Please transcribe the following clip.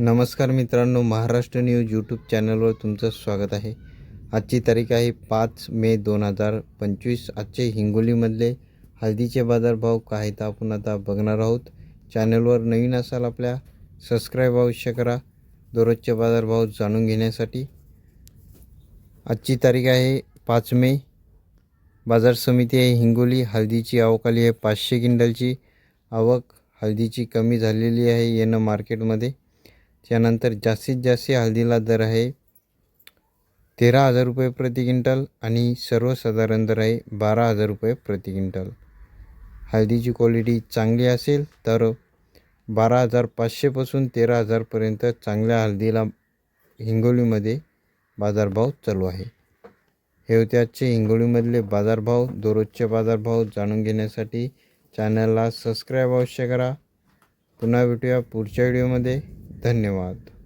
नमस्कार मित्रांनो Maharashtra news YouTube चॅनलवर तुमचं स्वागत आहे. आजची तारीख आहे पाच मे दोन हजार पंचवीस. आजचे हिंगोलीमधले हळदीचे बाजारभाव काय आहेत आपण आता बघणार आहोत. चॅनलवर नवीन असाल आपल्या सबस्क्राईब अवश्य करा. दररोजचे बाजारभाव जाणून घेण्यासाठी आजची तारीख आहे पाच मे. बाजार समिती आहे हिंगोली हळदीची आवक आली आहे पाचशे क्विंटलची. आवक हळदीची कमी झालेली आहे येणं मार्केटमध्ये. त्यानंतर जास्तीत जास्त हळदीला दर आहे तेरा हजार रुपये प्रति क्विंटल आणि सर्वसाधारण दर आहे बारा हजार रुपये प्रति क्विंटल. हळदीची क्वालिटी चांगली असेल तर बारा हजार पाचशेपासून तेरा हजारपर्यंत चांगल्या हळदीला हिंगोलीमध्ये बाजारभाव चालू आहे. हे होते आजचे हिंगोलीमधले बाजारभाव. दररोजचे बाजारभाव जाणून घेण्यासाठी चॅनलला सबस्क्राईब अवश्य करा. पुन्हा भेटूया पुढच्या व्हिडिओमध्ये. धन्यवाद.